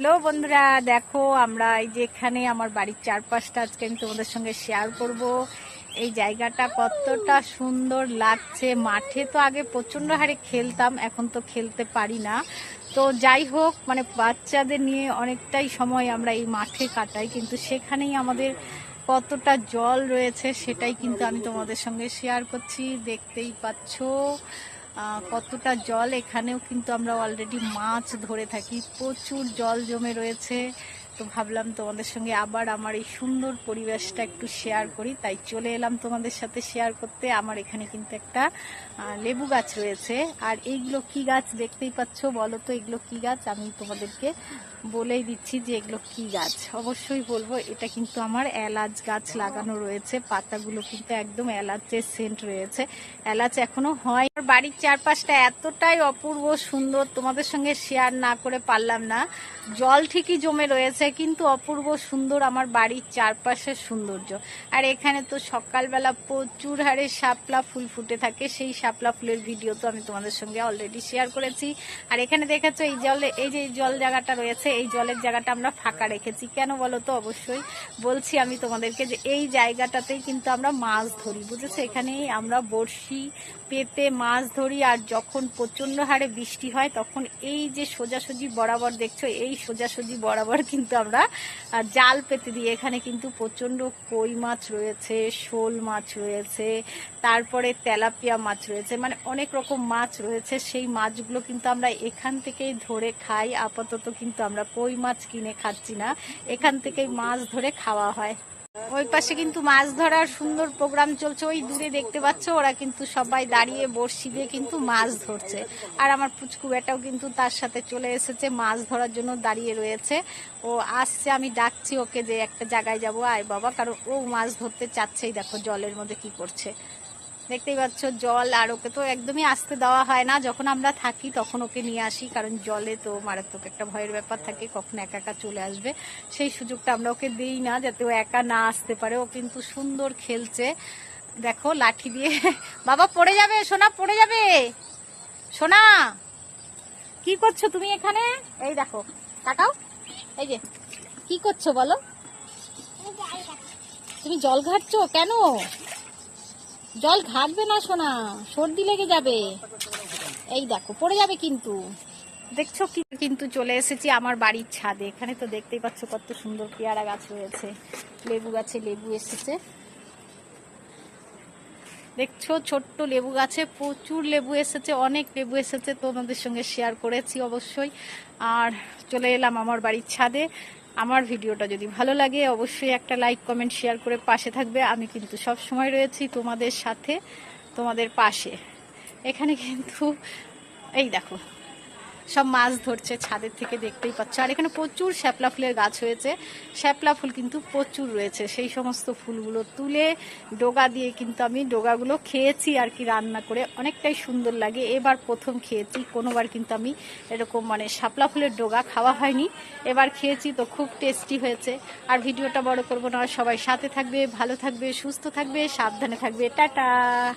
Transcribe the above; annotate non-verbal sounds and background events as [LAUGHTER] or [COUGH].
Hello বন্ধুরা, দেখো আমরা এই যে এখানে আমার বাড়ির চারপাশটা আজকে আমি তোমাদের সঙ্গে শেয়ার করব। এই জায়গাটা কতটা সুন্দর লাগছে। মাঠে তো আগে প্রচণ্ড হারে খেলতাম, এখন তো খেলতে পারি না। তো যাই হোক মানে বাচ্চাদের নিয়ে অনেকটাই সময় আমরা এই মাঠে কাটাই, কিন্তু সেখানেই আমাদের কতটা জল রয়েছে সেটাই কিন্তু আমি তোমাদের সঙ্গে শেয়ার করছি। দেখতেই পাচ্ছ। কতটা জল এখানেও কিন্তু আমরা অলরেডি মাছ ধরে থাকি। প্রচুর জল জমে রয়েছে। তো ভাবলাম তোমাদের সঙ্গে আবার আমার এই সুন্দর পরিবেশটা একটু শেয়ার করি। তাই চলে এলাম তোমাদের সাথে শেয়ার করতে। আমার এখানে কিন্তু একটা লেবু গাছ রয়েছে। আর এইগুলো কি গাছ দেখতেই পাচ্ছ? বলো তো এগুলো কি গাছ? আমি তোমাদেরকে বলেই দিচ্ছি যে এগুলো কি গাছ। অবশ্যই বলব, এটা কিন্তু আমার এলাচ গাছ লাগানো রয়েছে। পাতাগুলো কিন্তু একদম এলাচের সেন্ট রয়েছে। এলাচ এখনও হয় বাড়ির চারপাশটা এতটাই অপূর্ব সুন্দর, তোমাদের সঙ্গে শেয়ার না করে পারলাম না। জল ঠিকই জমে রয়েছে কিন্তু অপূর্ব সুন্দর, আমার বাড়ির চারপাশের সৌন্দর্য। আর এখানে তো সকালবেলা প্রচুর হারে শাপলা ফুল ফুটে থাকে, সেই শাপলা ফুলের ভিডিও তো আমি তোমাদের সঙ্গে অলরেডি শেয়ার করেছি। আর এখানে দেখেছ, এই জলে, এই যে জল জায়গাটা রয়েছে, এই জলের জায়গাটা আমরা ফাঁকা রেখেছি। কেন বলো তো? অবশ্যই বলছি আমি তোমাদেরকে যে এই জায়গাটাতেই কিন্তু আমরা মাছ ধরি, বুঝেছ? এখানেই আমরা বড়শি পেতে মাছ ধরি, আর যখন প্রচণ্ড হারে বৃষ্টি হয়, তখন এই যে সোজাসুজি বরাবর দেখছ, এই সোজাসুজি বরাবর কিন্তু আমরা জাল পেতে দিই। এখানে কিন্তু প্রচণ্ড কই মাছ রয়েছে, শোল মাছ রয়েছে, তারপরে তেলাপিয়া মাছ রয়েছে মানে অনেক রকম মাছ রয়েছে। সেই মাছগুলো কিন্তু আমরা এখান থেকেই ধরে খাই। আপাতত কিন্তু আমরা কই মাছ কিনে খাচ্ছি না। এখান থেকেই মাছ ধরে খাওয়া হয়। ওই পাশে কিন্তু মাছ ধরার সুন্দর প্রোগ্রাম চলছে। ওই দূরে দেখতে পাচ্ছ, ওরা কিন্তু সবাই দাঁড়িয়ে বড়শি দিয়ে কিন্তু মাছ ধরছে। আর আমার পুচকু বেটাও কিন্তু তার সাথে চলে এসেছে, মাছ ধরার জন্য দাঁড়িয়ে রয়েছে। ও আসছে, আমি ডাকছি ওকে যে একটা জায়গায় যাব। আয় বাবা, কারণ ও মাছ ধরতে চাচ্ছেই। দেখো জলের মধ্যে কি করছে। দেখতেই পাচ্ছ, জল আর ওকে তো একদমই আসতে দেওয়া হয় না। যখন আমরা থাকি তখন ওকে নিয়ে আসি, কারণ জলে তো মারাত্মক একটা ভয়ের ব্যাপার থাকে, কখন একা একা চলে আসবে। সেই সুযোগটা আমরা ওকে দিই না, যাতে ও একা না আসতে পারে। ও কিন্তু সুন্দর খেলছে। দেখো, লাঠি দিয়ে। [LAUGHS] বাবা, পড়ে যাবে, সোনা, পড়ে যাবে। সোনা, কি করছ তুমি এখানে? এই দেখো, তাকাও। এই যে, কি করছ বলো? তুমি জল ঘাটছো কেন? জল ঘাটবে না, সোনা। সর্দি লেগে যাবে। এই দেখো, পড়ে যাবে কিন্তু। দেখছ কিন্তু চলে এসেছি আমার বাড়ির ছাদে। এখানে তো দেখতেই পাচ্ছ কত সুন্দর পেয়ারা গাছ রয়েছে। লেবু গাছে লেবু এসেছে। দেখছ, ছোট্ট লেবু গাছে প্রচুর লেবু এসেছে, অনেক লেবু এসেছে। তোমাদের সঙ্গে শেয়ার করেছি অবশ্যই। আর চলে এলাম আমার বাড়ির ছাদে। আমার ভিডিওটা যদি ভালো লাগে, অবশ্যই একটা লাইক, কমেন্ট, শেয়ার করে পাশে থাকবে। আমি কিন্তু সব সময় রয়েছি তোমাদের সাথে, তোমাদের পাশে। এখানে কিন্তু, এই দেখো সব মাছ ধরছে ছাদের থেকে দেখতেই পাচ্ছ। আর এখানে প্রচুর শ্যাপলা ফুলের গাছ হয়েছে। শ্যাপলা ফুল কিন্তু প্রচুর রয়েছে। সেই সমস্ত ফুলগুলো তুলে ডোগা দিয়ে কিন্তু আমি ডোগাগুলো খেয়েছি আর কি রান্না করে। অনেকটাই সুন্দর লাগে। এবার প্রথম খেয়েছি। কোনোবার কিন্তু আমি এরকম মানে শাপলা ফুলের ডোগা খাওয়া হয়নি। এবার খেয়েছি তো খুব টেস্টি হয়েছে। আর ভিডিওটা বড় করব না। সবাই সাথে থাকবে, ভালো থাকবে, সুস্থ থাকবে, সাবধানে থাকবে। টাটা!